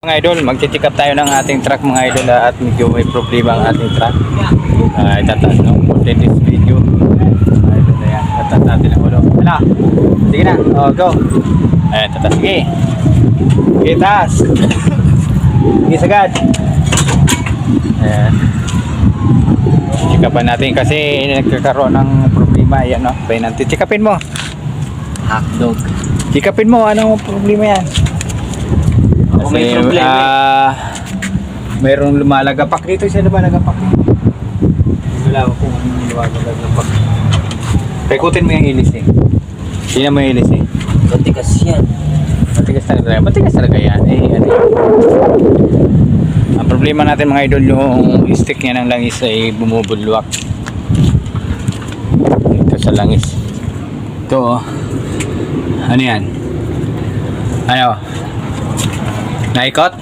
Mga idol, mag-check up tayo ng ating truck mga idol ah, at medyo may problema ang ating truck. Uh, itataas ng content this video. Idol na yan, tataas natin ang ulo. Ano? Sige na, oh, go. Ayan, tataas. Sige. Sige, taas. Sige, sagad. Ayan. Check upan natin kasi nagkakaroon ng problema. Ayan, no? Bayan natin. Check upin mo. Hotdog. Check upin mo. Anong problema yan? Ako may problema. eh. ah, mayroong lumalagapak dito siya lumalagapak. Wala ko kung anong lumalagapak. Paikutin mo yung ilis eh. Tingnan mo yung ilis eh. Matigas yan. Matigas talaga. Matigas talaga yan. Eh, ano? Ang problema natin mga idol, yung stick niya ng langis ay bumubulwak. Ito sa langis. Ito oh. Ano yan? Ano? Naikot?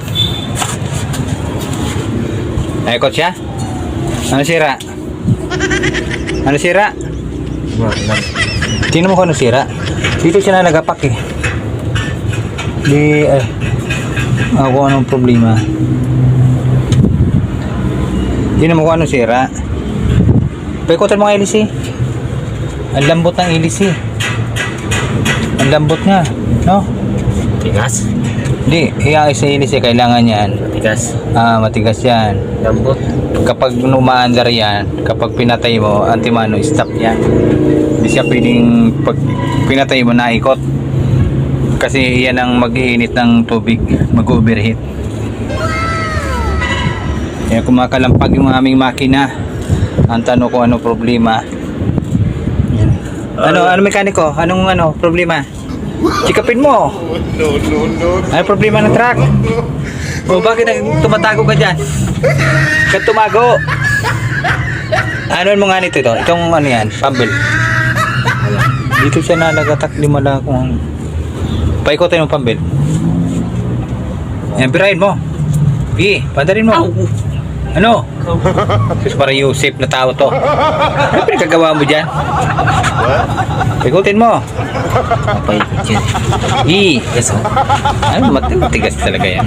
Naikot siya? Ano sira? Ano sira? Tingnan mo kung ano sira. Dito siya nalagapak eh. Di, eh. Ako anong problema. Tingnan mo kung ano sira. Paikutan mo nga ilis eh. Ang lambot ng ilis eh. Ang lambot nga. No? Matigas? Hindi, iya sa ilis eh. Kailangan yan. Matigas. Ah, matigas yan. Lambot. Kapag numaandar yan, kapag pinatay mo, antimano, stop yan. Hindi siya pwedeng pag pinatay mo, naikot. Kasi yan ang mag-iinit ng tubig, mag-overheat. Kaya kumakalampag yung aming makina. Ang tanong ko ano problema. Ano, ano mekaniko? Anong ano, problema? Chikapin mo. No, no, no. Ano problema ng truck? O bakit nag- tumatago ka dyan? Ba't tumago? Ano mo nga nito ito? Itong ano yan? Pumble. Dito siya nalagatak lima lang kung Paikotin mo pumble. Yan, pirahin mo. Sige, pandarin mo. Ano? Sus, para Yusip na tao to. Ano pinagkagawa mo dyan? Paikotin mo. Papaikot yan. I. Yes, oh. Mat matigas talaga yan.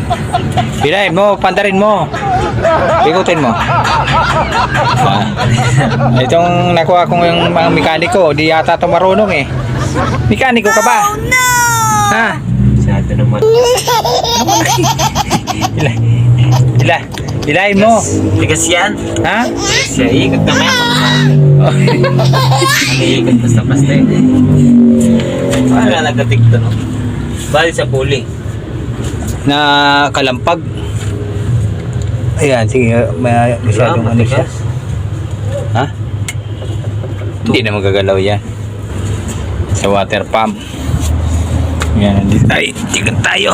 Pinahin mo, pandarin mo. Ikutin mo. Ah. Itong nakuha kong yung mga mekaniko, di yata ito marunong eh. Mekaniko ka ba? Ha? Masyado naman. Ila, ila, ilahin mo. Matigas yan. Ha? Siya, ikot na maya. Ikot basta-basta eh. Wala nagkatik to, no? Bali sa puli. Na kalampag. Ayan, sige, may masyadong ano siya. Ha? Hindi na magagalaw yan. Sa water pump. Yan, dito tayo. Tigan tayo.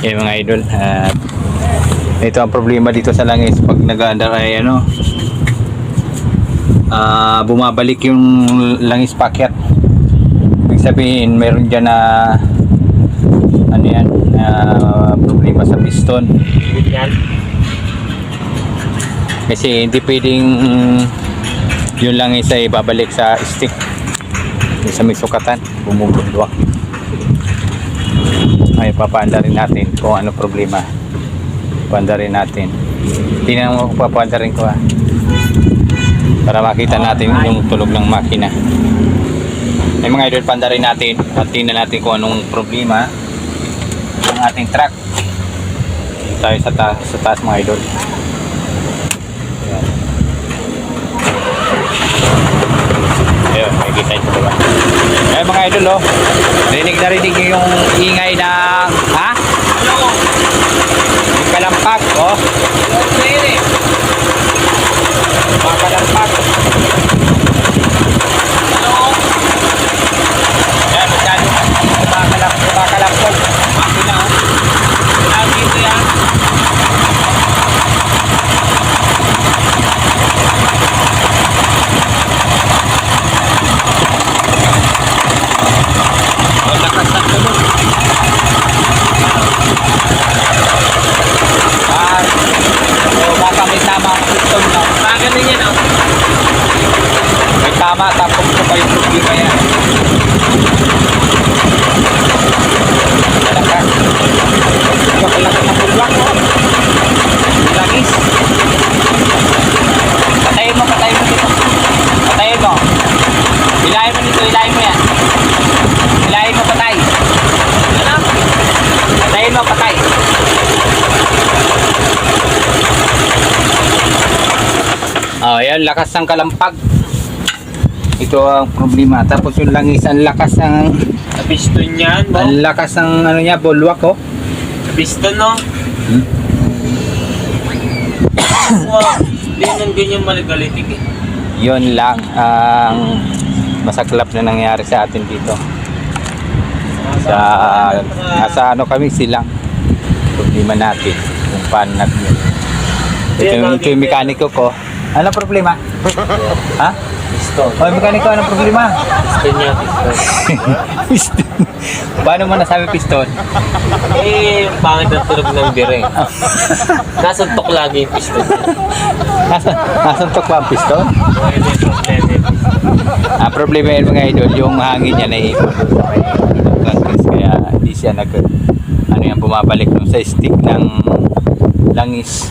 Yan mga idol. At ito ang problema dito sa langis pag nag-aandar ay ano ah bumabalik yung langis packet. Ibig sabihin meron dyan na ano yan na problema sa piston. Kasi hindi pwedeng yun lang isa ibabalik sa stick. Yung sa may sukatan, bumubulwak. Ay, papaanda rin natin kung ano problema. Papaanda rin natin. Tingnan mo kung papaanda rin ko ha. Para makita natin yung tulog ng makina. Ay mga idol, panda rin natin at tingnan natin kung anong problema ng ating truck. Dito tayo sa, ta sa taas mga idol. Ayan. Ayun, makikita ito diba? Ayun mga idol oh. Rinig na rinig yung ingay ng... Ha? Yung kalampag oh. Mga kalampag. Ayan, masyado. Mga kalampag. Mga kalampag. Makina oh. Lagi ito yan. Ang lakas ng tunog. Patayin mo, patay. Oh, yan, lakas ng kalampag. Ito ang problema. Tapos yung langis, ang lakas ng, Piston yan, no? ang lakas ng ano niya, bulwak oh. Piston, no? Hmm? Hindi nang ganyan maligalitik eh. Yun lang ang masaklap na nangyari sa atin dito. Sa, nasa ano kami silang problema natin kung paano natin. Ito yung, ito yung mekaniko ko. Ano problema? ha? Piston. O, yung mekaniko, anong problema? Piston niya, piston. piston. paano mo nasabi piston? Eh, pangit ng tunog ng bire. Nasuntok lagi yung piston niya. Nasa, nasuntok ba ang piston? Yung problema. Ang yun mga idol, yung hangin niya sa may gasgas. Kaya hindi siya nag, ano yan, bumabalik sa stick ng langis.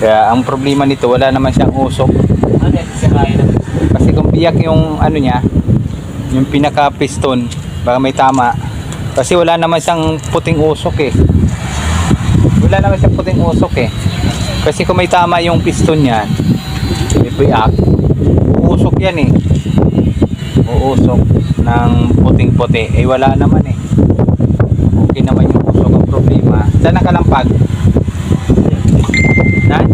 Kaya ang problema nito, wala naman siyang usok. Kasi kung biyak yung ano niya, yung pinaka piston, baka may tama. Kasi wala naman siyang puting usok eh. Wala naman siyang puting usok eh. Kasi kung may tama yung piston niyan, may biyak, uusok yan eh. Uusok ng puting-puti. Eh wala naman eh. Okay naman yung usok ang problema. Saan nakalampag? Saan?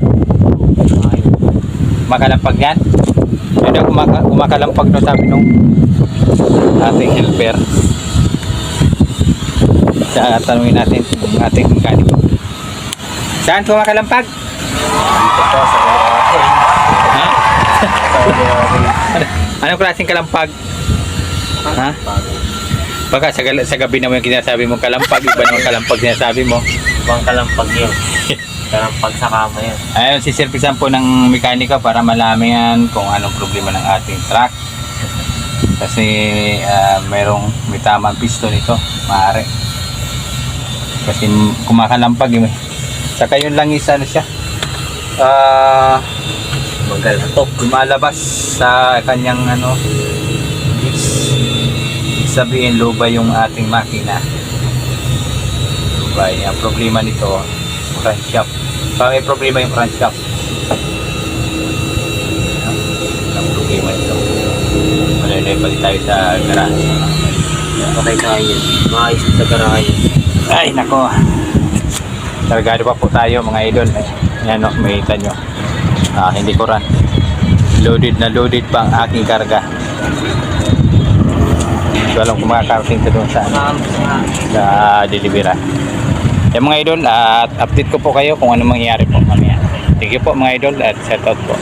Makalampag yan? Yun ang kumaka, kumakalampag no sabi nung ating helper. Sa tanungin natin yung ating mekaniko. Saan kumakalampag? Dito po sa Ha? Anong klaseng kalampag? Ha? Baka sa, sa gabi naman yung kinasabi mo kalampag, iba naman kalampag sinasabi mo. Ibang kalampag yun. Kalampag sa kama yun. Ayun, siservisan po ng mekaniko para malaman kung anong problema ng ating truck. Kasi ah, merong may tamang piston ito, maaari. Kasi kumakalampag yun eh. Saka yun lang isa ano siya. Ah, Magalantok. lumalabas sa kanyang ano is sabihin luba yung ating makina lubay ang problema nito crankshaft pa may problema yung crankshaft ang problema nito malay pali tayo sa garage Okay na yun. Maayos sa garahe. Yun. ay nako. Targado pa po tayo mga idol. Yan o may kita nyo. Ah, hindi ko run loaded na loaded pa ang aking karga. So alam kung makakarating ito doon sa, Saan sa delivera yan mga idol at update ko po kayo kung ano mangyayari po mamaya. Thank you po mga idol at shout out po